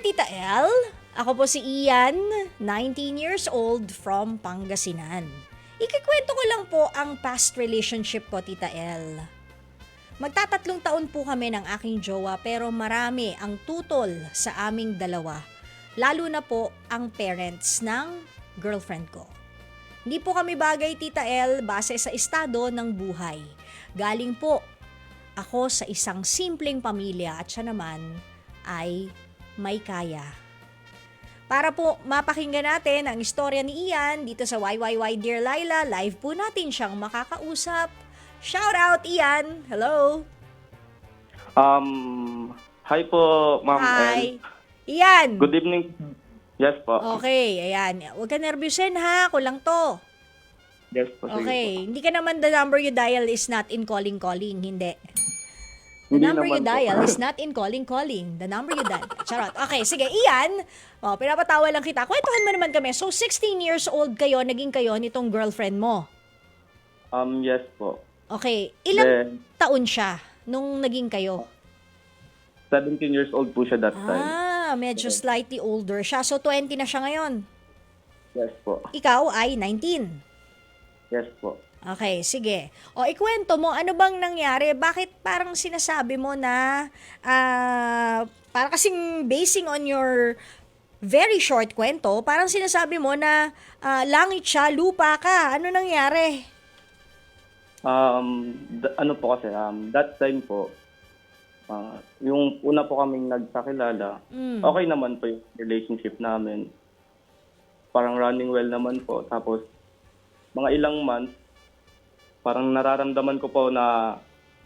Tita El. Ako po si Ian, 19 years old from Pangasinan. Ikikwento ko lang po ang past relationship ko, Tita El. Magtatatlong taon po kami ng aking jowa pero marami ang tutol sa aming dalawa. Lalo na po ang parents ng girlfriend ko. Hindi po kami bagay, Tita El, base sa estado ng buhay. Galing po ako sa isang simpleng pamilya at siya naman ay may kaya. Para po mapakinggan natin ang istorya ni Ian dito sa YYY Dear Laila, live po natin siyang makakausap. Shout out Ian! Hello! Um, hi po, Ma'am Hi! Ian! Good evening. Yes po. Okay, ayan. Huwag ka nervyusin ha, kulang to. Yes po, sige Okay, hindi ka naman the number you dial is not in calling calling, hindi. The Hindi number you naman po. dial is not in calling calling. The number you dial. Charot. Okay, sige, Ian. Oh, pinapatawa lang kita. Kwentuhan mo naman kami. So, 16 years old kayo, naging kayo nitong girlfriend mo. Um, yes po. Okay, ilang Then, taon siya nung naging kayo? 17 years old po siya that time. Ah, medyo slightly older siya. So, 20 na siya ngayon. Yes po. Ikaw ay 19. Yes po. Okay, sige. O, ikwento mo, ano bang nangyari? Bakit parang sinasabi mo na, ah, parang kasing basing on your very short kwento, parang sinasabi mo na ah, langit siya, lupa ka. Ano nangyari? Um, d- ano po kasi, um, that time po, ah, yung una po kaming nagkakilala, Mm. okay naman po yung relationship namin. Parang running well naman po. Tapos, mga ilang months, parang nararamdaman ko po na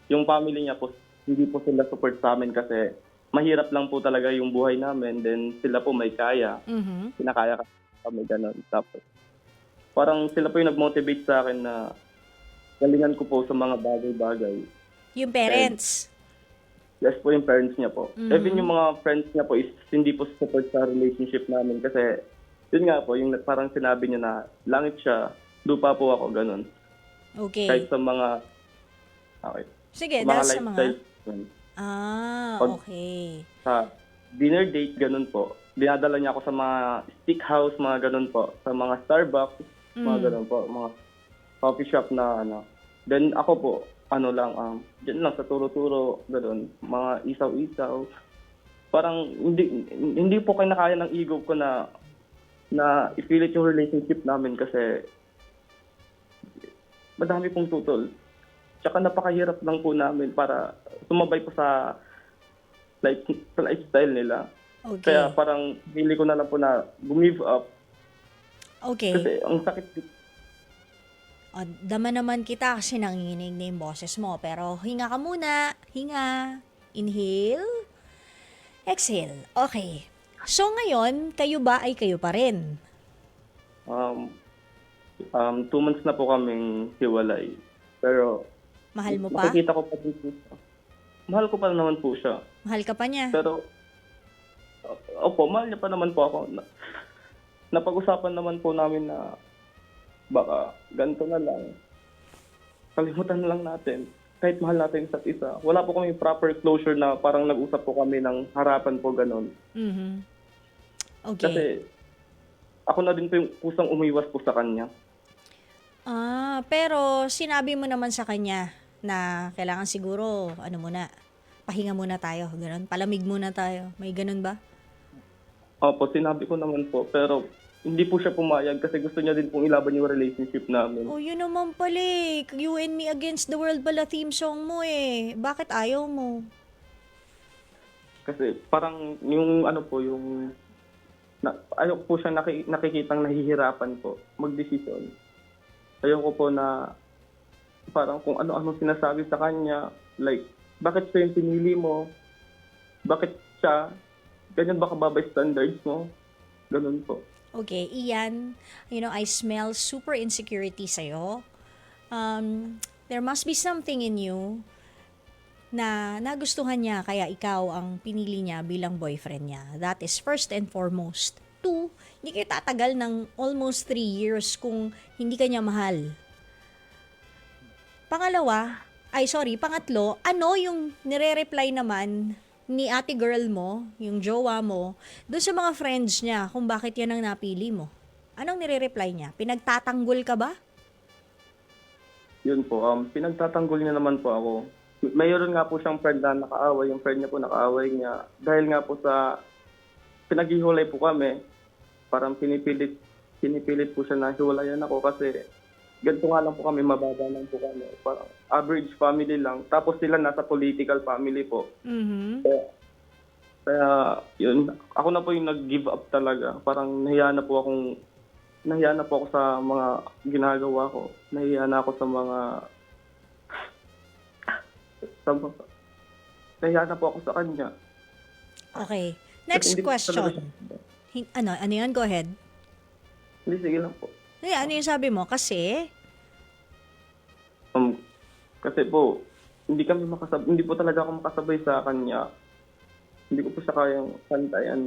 yung family niya po, hindi po sila support sa amin kasi mahirap lang po talaga yung buhay namin. Then sila po may kaya. Mhm. Kinakaya kami ganun. Tapos, parang sila po yung nag-motivate sa akin na galingan ko po sa mga bagay-bagay. Yung parents. Yes po yung parents niya po. Mhm. Even yung mga friends niya po is hindi po support sa relationship namin kasi yun nga po, yung parang sinabi niya na langit siya, lupa po ako, ganun. Okay. Kahit sa mga, okay, Sige, mga dahil sa mga... yun. Ah, Pag- okay. sa dinner date, ganun po. Dinadala niya ako sa mga stick house, mga ganun po. Sa mga Starbucks, mga Mm. ganun po. Mga coffee shop na ano. Then ako po, ano lang, um, dyan lang sa turo-turo, ganun. Mga isaw-isaw. Parang hindi hindi po kinakaya ng ego ko na na ipilit yung relationship namin kasi madami pong tutol. Tsaka napakahirap lang po namin para sumabay po sa life, sa lifestyle nila. Okay. Kaya parang hindi ko na lang po na gumive up Okay. kasi ang sakit O, dama naman kita kasi nanginginig na yung boses mo. Pero hinga ka muna. Hinga. Inhale. Exhale. Okay. So ngayon, kayo ba ay kayo pa rin? um, um, two months na po kaming hiwalay. Pero Mahal mo pa? nakikita ko pa din po siya. Mahal ko pa naman po siya. Mahal ka pa niya? Pero, opo, mahal niya pa naman po ako. Na, napag-usapan naman po namin na baka ganito na lang. Kalimutan na lang natin. Kahit mahal natin isa't isa. Wala po kami proper closure na parang nag-usap po kami ng harapan po ganun. Mhm. Okay. Kasi ako na din po yung kusang umiwas po sa kanya. Ah, pero sinabi mo naman sa kanya na kailangan siguro, ano muna, pahinga muna tayo, ganun. Palamig muna tayo. May ganun ba? Opo, sinabi ko naman po. Pero hindi po siya pumayag kasi gusto niya din pong ilaban yung relationship namin. Oh, yun naman pala eh. You and me against the world pala theme song mo eh. Bakit ayaw mo? Kasi parang yung ano po, yung na, ayaw po siya naki, nakikitang nahihirapan po magdesisyon. Ayaw ko po na parang kung ano-ano sinasabi sa kanya, like, bakit siya yung pinili mo? Bakit siya? Ganyan ba kababay standards mo? Ganun po. Okay, Ian, you know, I smell super insecurity sa'yo. Um, there must be something in you na nagustuhan niya kaya ikaw ang pinili niya bilang boyfriend niya. That is first and foremost. Two, hindi kayo tatagal ng almost three years kung hindi ka niya mahal. Pangalawa, ay sorry, pangatlo, ano yung nire-reply naman ni ate girl mo, yung jowa mo, doon sa mga friends niya kung bakit yan ang napili mo? Anong nire-reply niya? Pinagtatanggol ka ba? Yun po, um, pinagtatanggol niya naman po ako. Mayroon nga po siyang friend na nakaaway. Yung friend niya po nakaaway niya. Dahil nga po sa pinaghiwalay po kami, parang pinipilit, pinipilit po siya na hiwalayan ako kasi ganito nga lang po kami, mababa lang po kami. Parang average family lang. Tapos sila nasa political family po. Mhm. Kaya, kaya yun, ako na po yung nag-give up talaga. Parang nahiya na po akong, nahiya na po ako sa mga ginagawa ko. Nahiya na ako sa mga, sa, nahiya na po ako sa kanya. Okay. Next talaga question. siya- Hin- ano, ano yan? Go ahead. Hindi, sige lang po. Yan? Ano yung sabi mo? Kasi, Um, kasi po, hindi kami makasab hindi po talaga ako makasabay sa kanya. Hindi ko po siya kayang pantayan.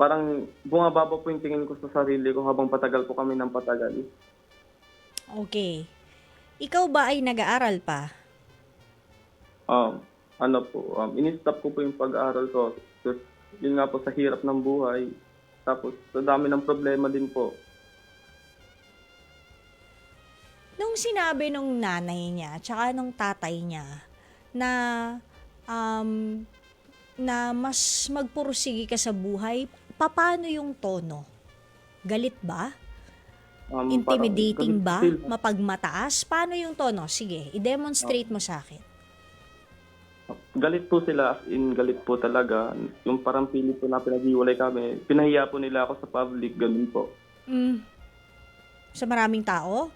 Parang bumababa po yung tingin ko sa sarili ko habang patagal po kami ng patagal. okay. Ikaw ba ay nag-aaral pa? Um, ano po, um, in-stop ko po yung pag-aaral ko. Tapos, yun nga po sa hirap ng buhay. Tapos, sa dami ng problema din po. Nung sinabi nung nanay niya, tsaka nung tatay niya, na, um, na mas magpursige ka sa buhay, paano yung tono? Galit ba? Um, Intimidating ba? parang Mapagmataas? Paano yung tono? Sige, i-demonstrate mo sa akin. Galit po sila, as in galit po talaga. Yung parang pili po na pinaghiwalay kami. Pinahiya po nila ako sa public, ganun po. Mm. Sa maraming tao?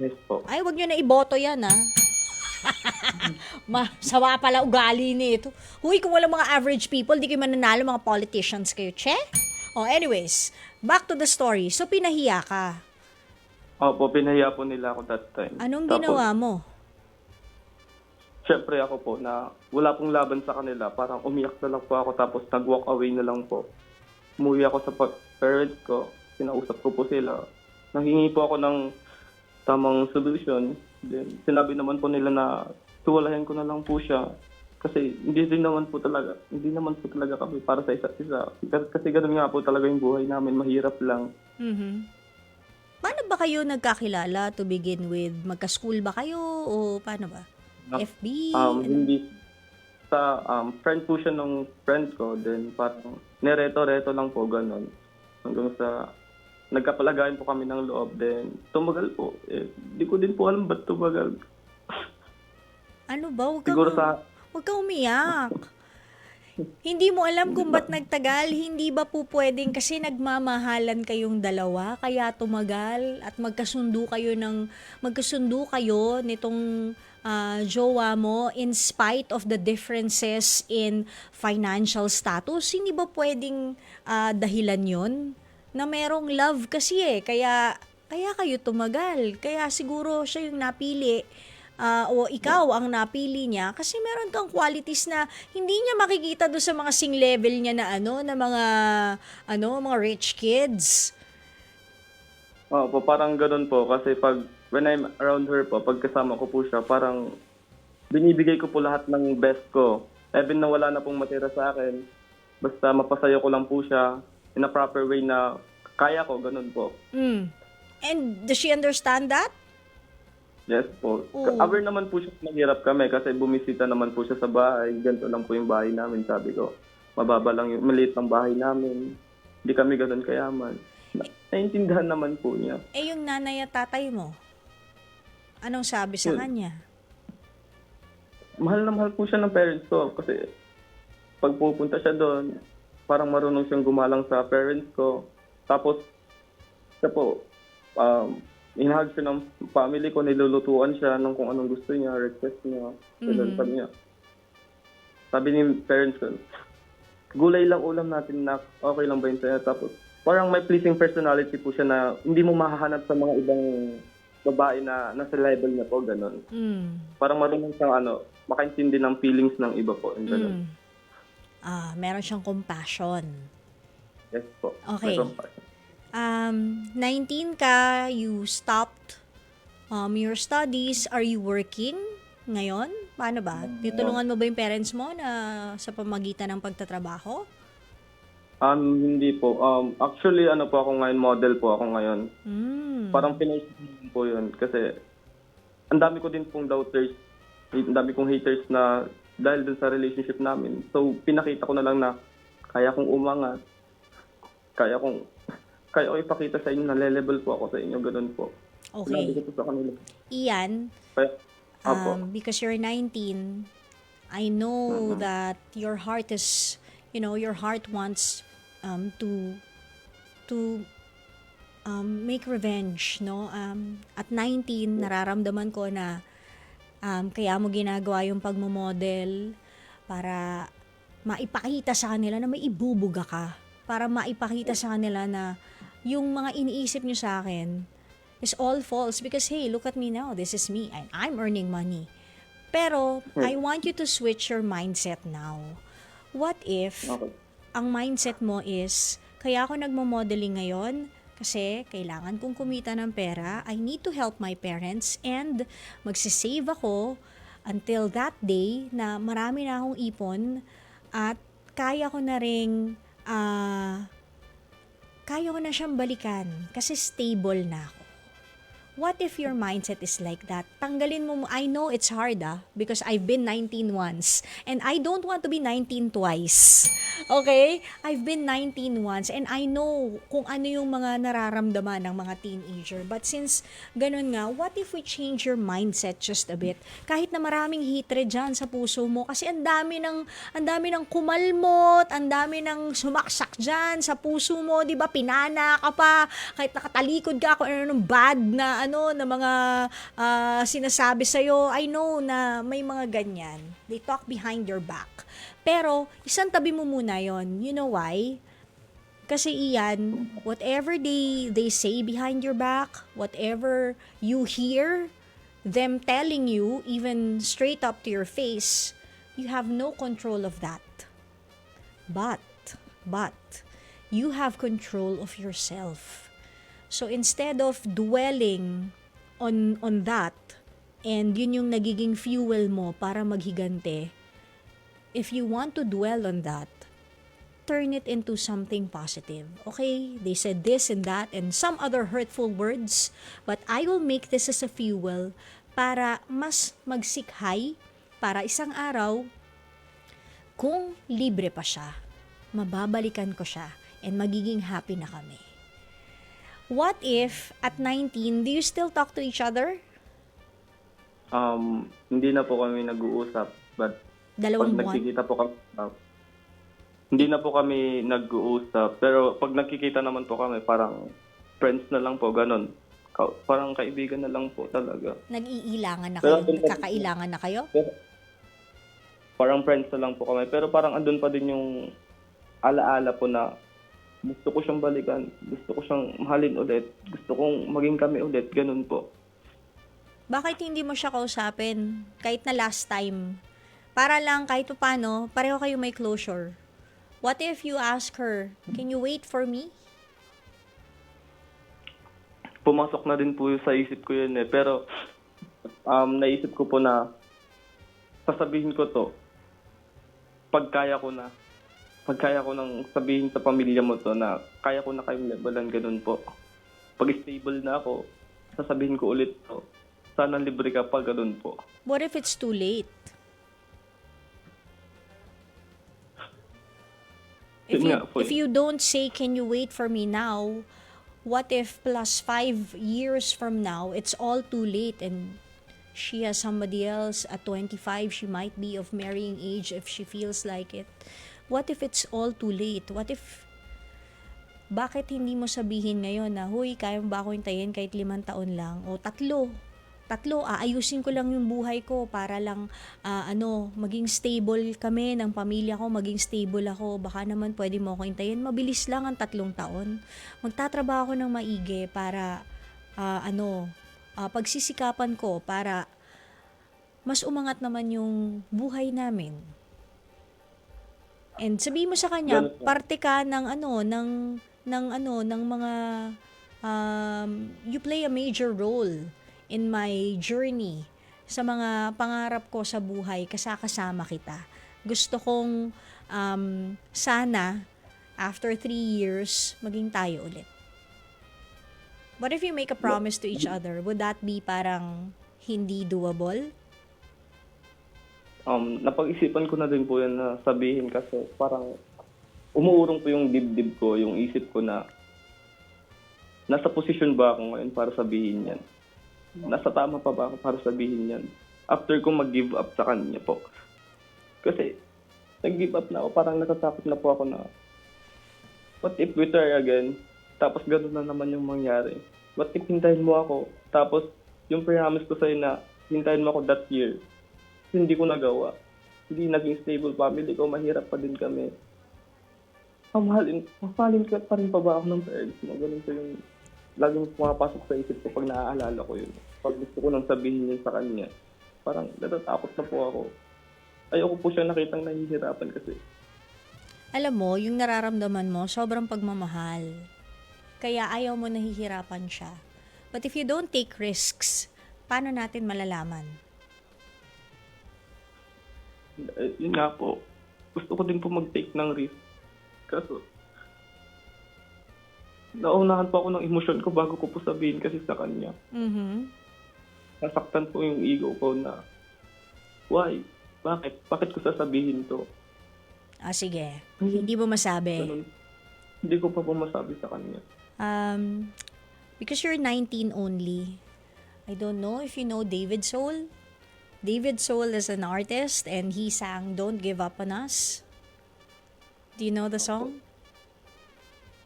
Yes po. Ay, wag nyo na iboto yan, ha? Masawa pala ugali nito. Huy, kung walang mga average people, di kayo mananalo mga politicians kayo, che? Oh, anyways, back to the story. So, pinahiya ka. Opo, pinahiya po nila ako that time. Anong Tapos, ginawa mo? Siyempre ako po na wala pong laban sa kanila. Parang umiyak na lang po ako tapos nag-walk away na lang po. Umuwi ako sa pa- parents ko. Sinausap ko po sila. Nanghingi po ako ng tamang solution. Then, sinabi naman po nila na tuwalayan ko na lang po siya. Kasi hindi din naman po talaga, hindi naman po talaga kami para sa isa't isa. Kasi, ganun nga po talaga yung buhay namin, mahirap lang. Mhm. Paano ba kayo nagkakilala to begin with? Magka-school ba kayo o paano ba? FB? Um, Ano? hindi sa um, friend po siya nung friend ko, then parang nereto-reto lang po, ganun. Hanggang sa nagkapalagayan po kami ng loob, then tumagal po. Eh, di ko din po alam ba't tumagal. Ano ba? Huwag Siguro sa, huwag kang umiyak. Hindi mo alam kung ba't nagtagal, hindi ba po pwedeng kasi nagmamahalan kayong dalawa, kaya tumagal at magkasundo kayo ng magkasundo kayo nitong ah, jowa mo in spite of the differences in financial status. Hindi ba pwedeng ah, dahilan 'yon? Na merong love kasi eh, kaya kaya kayo tumagal. Kaya siguro siya yung napili ah, o ikaw ang napili niya kasi meron kang qualities na hindi niya makikita do sa mga sing level niya na ano na mga ano mga rich kids. oh, po, parang ganun po. Kasi pag, when I'm around her po, pag kasama ko po siya, parang binibigay ko po lahat ng best ko. Even na wala na pong matira sa akin, basta mapasayo ko lang po siya in a proper way na kaya ko, ganun po. Mm. And does she understand that? Yes po. Oo. Aware naman po siya na mahirap kami kasi bumisita naman po siya sa bahay. Ganito lang po yung bahay namin, sabi ko. Mababa lang yung maliit ng bahay namin. Hindi kami ganun kayaman. Na, naiintindihan naman po niya. Eh yung nanay at tatay mo. Anong sabi sa Yun. kanya? Mahal na mahal po siya ng parents ko kasi pag pupunta siya doon, parang marunong siyang gumalang sa parents ko. Tapos, siya po, um, inahag siya ng family ko, nilulutuan siya ng kung anong gusto niya, request niya. Ganun, Mhm. sabi niya. Sabi ni parents ko, gulay lang ulam natin na okay lang ba yun sa'yo? Tapos, parang may pleasing personality po siya na hindi mo mahahanap sa mga ibang babae na nasa level niya po, ganun. Mm. Parang marunong siyang ano, makaintindi ng feelings ng iba po. And ganun. Mm. Ah, meron siyang compassion. Yes po. Okay. Meron pa siya. Um, 19 ka, you stopped um, your studies. Are you working ngayon? Paano ba? Tutulungan mo ba yung parents mo na sa pamagitan ng pagtatrabaho? Um, hindi po. Um, actually, ano po ako ngayon, model po ako ngayon. Hmm. Parang pinaisip po yun kasi ang dami ko din pong doubters, ang dami kong haters na dahil dun sa relationship namin. So, pinakita ko na lang na kaya kong umangat, kaya kong kaya ko ipakita sa inyo na level po ako sa inyo, ganun po. Sinabi Okay. ko po sa kanila. Ian, Kaya, apo. um, because you're 19, I know that your heart is, you know, your heart wants um, to to um, make revenge, no? Um, at 19, nararamdaman ko na um, kaya mo ginagawa yung pagmamodel para maipakita sa kanila na may ibubuga ka. Para maipakita sa kanila na yung mga iniisip nyo sa akin is all false because hey, look at me now. This is me and I'm earning money. Pero I want you to switch your mindset now. What if Okay. Ang mindset mo is, kaya ako nagmo-modeling ngayon kasi kailangan kong kumita ng pera, I need to help my parents and magsisave ako until that day na marami na akong ipon at kaya ko na ring ah, kaya ko na siyang balikan kasi stable na ako. What if your mindset is like that? Tanggalin mo, I know it's hard ah, because I've been 19 once, and I don't want to be 19 twice. Okay? I've been 19 once, and I know kung ano yung mga nararamdaman ng mga teenager. But since ganun nga, what if we change your mindset just a bit? Kahit na maraming hatred dyan sa puso mo, kasi ang dami ng, ang dami ng kumalmot, ang dami ng sumaksak dyan sa puso mo, di ba? Pinana ka pa, kahit nakatalikod ka, kung ano bad na ano, na mga ah, sinasabi sa'yo, I know na may mga ganyan. They talk behind your back. Pero, isang tabi mo muna yon You know why? Kasi iyan, whatever they, they say behind your back, whatever you hear them telling you, even straight up to your face, you have no control of that. But, but, you have control of yourself. So instead of dwelling on on that and yun yung nagiging fuel mo para maghigante, if you want to dwell on that, turn it into something positive. Okay, they said this and that and some other hurtful words, but I will make this as a fuel para mas magsikhay para isang araw kung libre pa siya, mababalikan ko siya and magiging happy na kami. What if at 19, do you still talk to each other? Um, hindi na po kami nag-uusap, but pag Dalawang buwan? nagkikita po kami, uh, hindi na po kami nag-uusap. Pero pag nagkikita naman po kami, parang friends na lang po, ganun. Ka- parang kaibigan na lang po talaga. Nag-iilangan na kayo? Nagkakailangan na kayo? Pero, parang friends na lang po kami. Pero parang andun pa din yung alaala po na gusto ko siyang balikan, gusto ko siyang mahalin ulit, gusto kong maging kami ulit, ganun po. Bakit hindi mo siya kausapin? Kahit na last time. Para lang kahit paano, pareho kayo may closure. What if you ask her, can you wait for me? pumasok na din po sa isip ko yun eh. Pero um, naisip ko po na sasabihin ko to pag kaya ko na. Pag kaya ko nang sabihin sa pamilya mo to na kaya ko na kayong levelan, ganun po. Pag stable na ako, sasabihin ko ulit to. Sana libre ka pa, ganun po. What if it's too late? If you, if you don't say, can you wait for me now, what if plus five years from now, it's all too late and she has somebody else at 25, she might be of marrying age if she feels like it. What if it's all too late? What if, bakit hindi mo sabihin ngayon na, huy, kaya mo ba ako hintayin kahit limang taon lang? O tatlo, tatlo, aayusin ko lang yung buhay ko para lang ah, ano, maging stable kami ng pamilya ko, maging stable ako. Baka naman pwede mo ako hintayin. Mabilis lang ang tatlong taon. Magtatrabaho ako ng maigi para ah, ano, ah, pagsisikapan ko para mas umangat naman yung buhay namin. And sabihin mo sa kanya, Ganun parte ka ng ano, ng ng ano, ng mga um, you play a major role in my journey sa mga pangarap ko sa buhay, kasakasama kita. Gusto kong um, sana, after three years, maging tayo ulit. What if you make a promise to each other? Would that be parang hindi doable? Um, napag-isipan ko na din po yan na sabihin kasi parang umuurong po yung dibdib ko, yung isip ko na nasa posisyon ba ako ngayon para sabihin yan? Nasa tama pa ba ako para sabihin yan? After ko mag-give up sa kanya po. Kasi nag-give up na ako, parang natatakot na po ako na what if we try again? Tapos gano'n na naman yung mangyari. What if hintayin mo ako? Tapos yung promise ko sa'yo na hintayin mo ako that year, hindi ko nagawa. Hindi naging stable family ko, mahirap pa din kami. Mamahalin, mamahalin ka pa rin pa ba ako ng parents mo? Ganun po yung laging pumapasok sa isip ko pag naaalala ko yun. Pag gusto ko nang sabihin yun sa kanya, parang natatakot na po ako. Ayoko po siya nakitang nahihirapan kasi Alam mo, yung nararamdaman mo, sobrang pagmamahal. Kaya ayaw mo nahihirapan siya. But if you don't take risks, paano natin malalaman? Eh, yun nga po, gusto ko din po mag-take ng risk. Kaso, naunahan po ako ng emosyon ko bago ko po sabihin kasi sa kanya. Mhm. nasaktan po yung ego ko na, why? Bakit? Bakit ko sasabihin to? Ah, sige. Hindi mo masabi. Ganun. Hindi ko pa po masabi sa kanya. Um, because you're 19 only, I don't know if you know David Soul. David Soul is an artist and he sang Don't Give Up on Us. Do you know the song?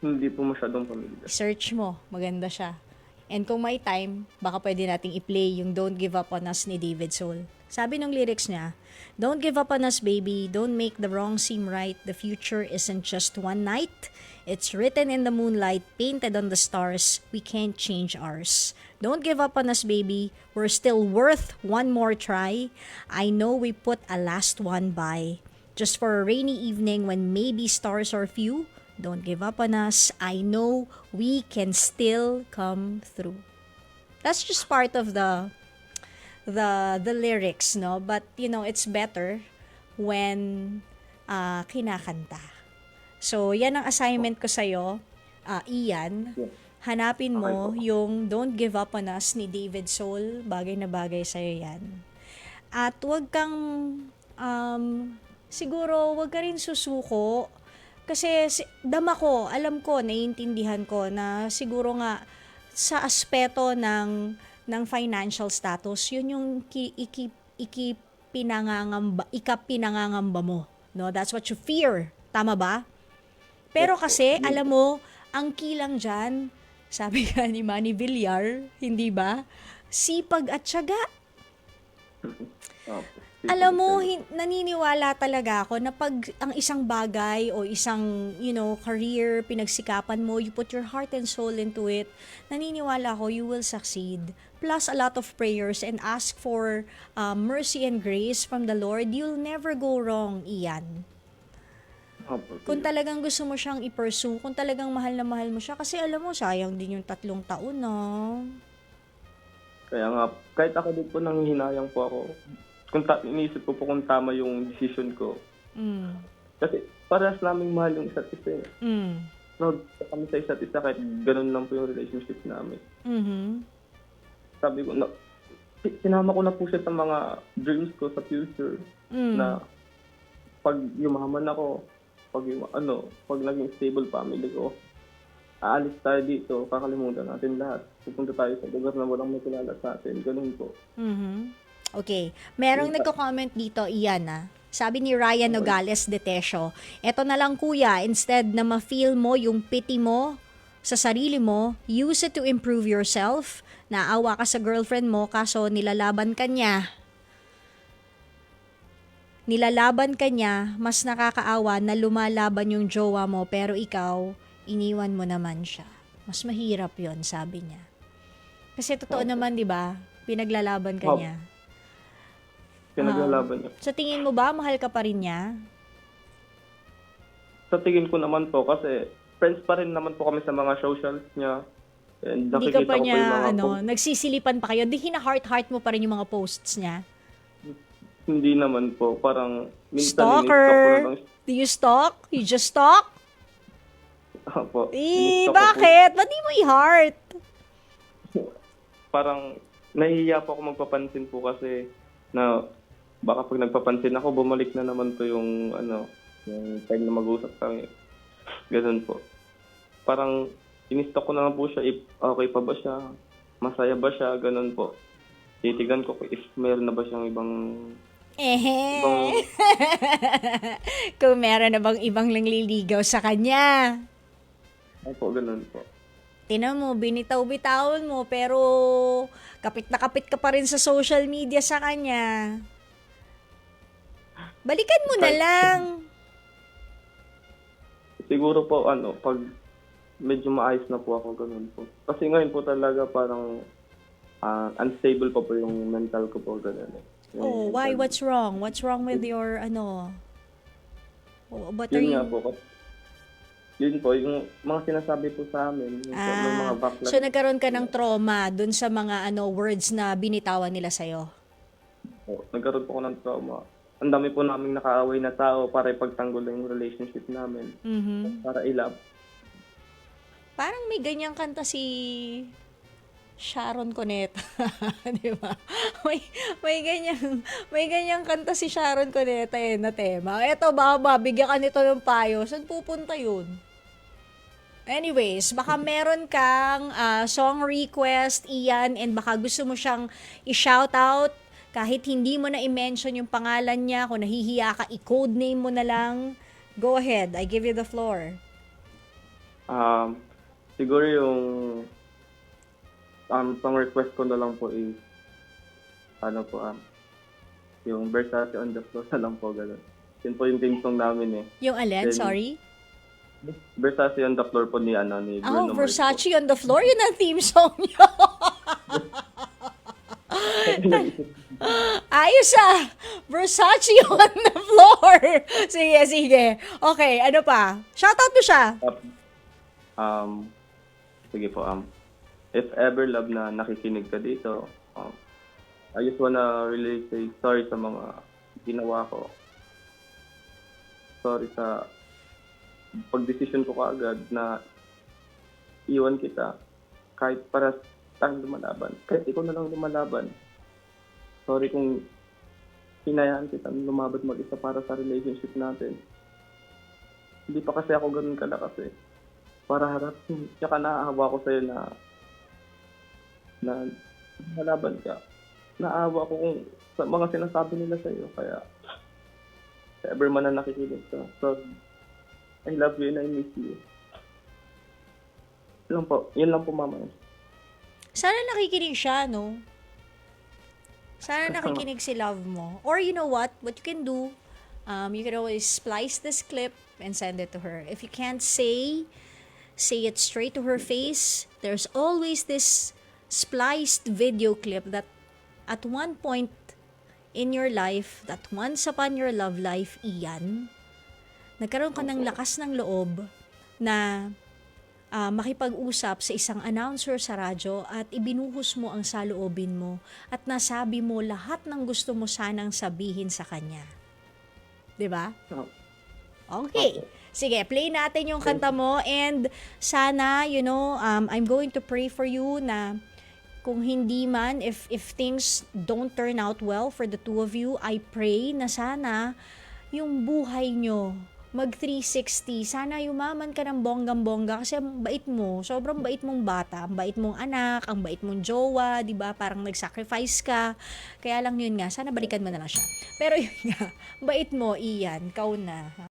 Hindi po masyadong pamilya. Search mo, maganda siya. And kung may time, baka pwede nating i-play yung Don't Give Up on Us ni David Soul. Sabi ng lyrics niya, Don't give up on us, baby. Don't make the wrong seem right. The future isn't just one night. It's written in the moonlight, painted on the stars. We can't change ours. Don't give up on us, baby. We're still worth one more try. I know we put a last one by. Just for a rainy evening when maybe stars are few. Don't give up on us. I know we can still come through. That's just part of the the the lyrics, no? But you know, it's better when uh, kinakanta. So, yan ang assignment ko sa'yo, uh, Ian. Hanapin mo yung Don't Give Up on Us ni David Soul. Bagay na bagay sa'yo yan. At wag kang, um, siguro, wag ka rin susuko. Kasi si- dama ko, alam ko, naiintindihan ko na siguro nga sa aspeto ng ng financial status, yun yung ki, iki, iki pinangangamba, ikapinangangamba mo. No, that's what you fear. Tama ba? Pero kasi, alam mo, ang kilang dyan, sabi nga ni Manny Villar, hindi ba? Sipag at syaga. Opo. Alam mo, hin- naniniwala talaga ako na pag ang isang bagay o isang, you know, career, pinagsikapan mo, you put your heart and soul into it, naniniwala ako you will succeed. Plus a lot of prayers and ask for uh, mercy and grace from the Lord, you'll never go wrong, Ian. Opo. Kung talagang gusto mo siyang i-pursue, kung talagang mahal na mahal mo siya, kasi alam mo, sayang din yung tatlong taon, no? Kaya nga, kahit ako din po nanghihinayang po ako, kung ta- iniisip ko po kung tama yung decision ko. Mm. Kasi parehas naming mahal yung isa't isa. eh. Mm. Proud kami sa isa't isa kahit ganun lang po yung relationship namin. Mhm. Sabi ko, na, sinama ko na po siya sa mga dreams ko sa future Mm. na pag yumaman ako, pag yung, ano, pag naging stable family ko, aalis tayo dito, kakalimutan natin lahat. Pupunta tayo sa lugar na walang may kilala sa atin. Ganun po. Mhm. Okay. Merong nagko-comment dito, Ian, ah. Sabi ni Ryan Nogales de Tesio, eto na lang kuya, instead na ma-feel mo yung pity mo sa sarili mo, use it to improve yourself. Naawa ka sa girlfriend mo kaso nilalaban ka niya. Nilalaban ka niya, mas nakakaawa na lumalaban yung jowa mo pero ikaw, iniwan mo naman siya. Mas mahirap yon sabi niya. Kasi totoo naman, di ba? Pinaglalaban ka niya. Pinaglalaban niya. Sa tingin mo ba, mahal ka pa rin niya? Sa tingin ko naman po, kasi friends pa rin naman po kami sa mga socials niya. And Hindi ka nakikita pa ko po niya, yung mga ano, post- nagsisilipan pa kayo. Di hina-heart-heart mo pa rin yung mga posts niya. Hindi naman po. Parang minsan Stalker! lang. Do you stalk? You just stalk? Opo. Eh, po. bakit? Ba't di mo i-heart? Parang nahihiya po ako magpapansin po kasi na baka pag nagpapansin ako, bumalik na naman to yung ano, yung time na mag-usap kami. Ganun po. Parang in-stalk ko na lang po siya if okay pa ba siya, masaya ba siya, ganun po. Titigan ko if meron na ba siyang ibang Ehe. ibang Kung meron na bang ibang nangliligaw sa kanya. Opo, ganun po. Tinan mo, binitaw-bitawan mo, pero kapit na kapit ka pa rin sa social media sa kanya. Balikan mo na lang. Siguro po, ano, pag medyo maayos na po ako, ganun po. Kasi ngayon po talaga parang ah, unstable pa po yung mental ko po, ganun eh. Yung Oh, why? mental- What's wrong? What's wrong with your, ano? Oh, What are Yun you? nga po. kat- Yun po, yung mga sinasabi po sa amin, yung po, may mga Ah, backlash. so nagkaroon ka ng trauma dun sa mga ano words na binitawan nila sa'yo. po. Nagkaroon po ako ng trauma. Ang dami po naming nakaaway na tao para ipagtanggol yung relationship namin. Mhm. Para ilab. Parang may ganyang kanta si Sharon Cuneta, 'di ba? May may ganyang may ganyang kanta si Sharon Cuneta eh na tema. Eto ba mabigyan ka nito ng payo, saan pupunta 'yun? Anyways, baka meron kang ah, song request, Ian, and baka gusto mo siyang i-shout out kahit hindi mo na i-mention yung pangalan niya, kung nahihiya ka, i-code name mo na lang. Go ahead, I give you the floor. Um, siguro yung um, pang request ko na lang po is ano po um, yung Versace on the floor na lang po ganun. Yun po yung theme song namin eh. Yung alin, Then, sorry? Versace on the floor po ni ano ni Oh, Bruno Mars po. Versace on the floor, yun ang theme song niya. Ayos ah! Versace on the floor! Sige, sige. Okay, ano pa? Shoutout mo siya. um, sige po, um, if ever love na nakikinig ka dito, um, I just wanna really say sorry sa mga ginawa ko. Sorry sa pagdesisyon ko kaagad na iwan kita kahit para tayong lumalaban. Kahit ikaw na lang lumalaban. Sorry kung hinayaan kita na lumaban mag-isa para sa relationship natin. Hindi pa kasi ako ganun kalakas eh para harapin. Tsaka naahawa ko sa'yo na na malaban ka. Naawa ko kung sa mga sinasabi nila sa'yo. Kaya if ever man na nakikinig ka. So, I love you and I miss you. Yun lang po. Yun lang po, mama. Sana nakikinig siya, no? Sana nakikinig si love mo. Or you know what? What you can do, um, you can always splice this clip and send it to her. If you can't say, say it straight to her face. There's always this spliced video clip that at one point in your life, that once upon your love life, Ian, nagkaroon ka ng lakas ng loob na ah, makipag-usap sa isang announcer sa radyo at ibinuhos mo ang saloobin mo at nasabi mo lahat ng gusto mo sanang sabihin sa kanya. 'Di ba? Oh. Okay. Sige, play natin yung kanta mo and sana, you know, um, I'm going to pray for you na kung hindi man, if, if things don't turn out well for the two of you, I pray na sana yung buhay nyo mag 360. Sana yumaman ka ng bonggang-bongga kasi ang bait mo. Sobrang bait mong bata. Ang bait mong anak, ang bait mong jowa, di ba? Parang nag-sacrifice ka. Kaya lang yun nga, sana balikan mo na lang siya. Pero yun nga, bait mo, Ian, kau na.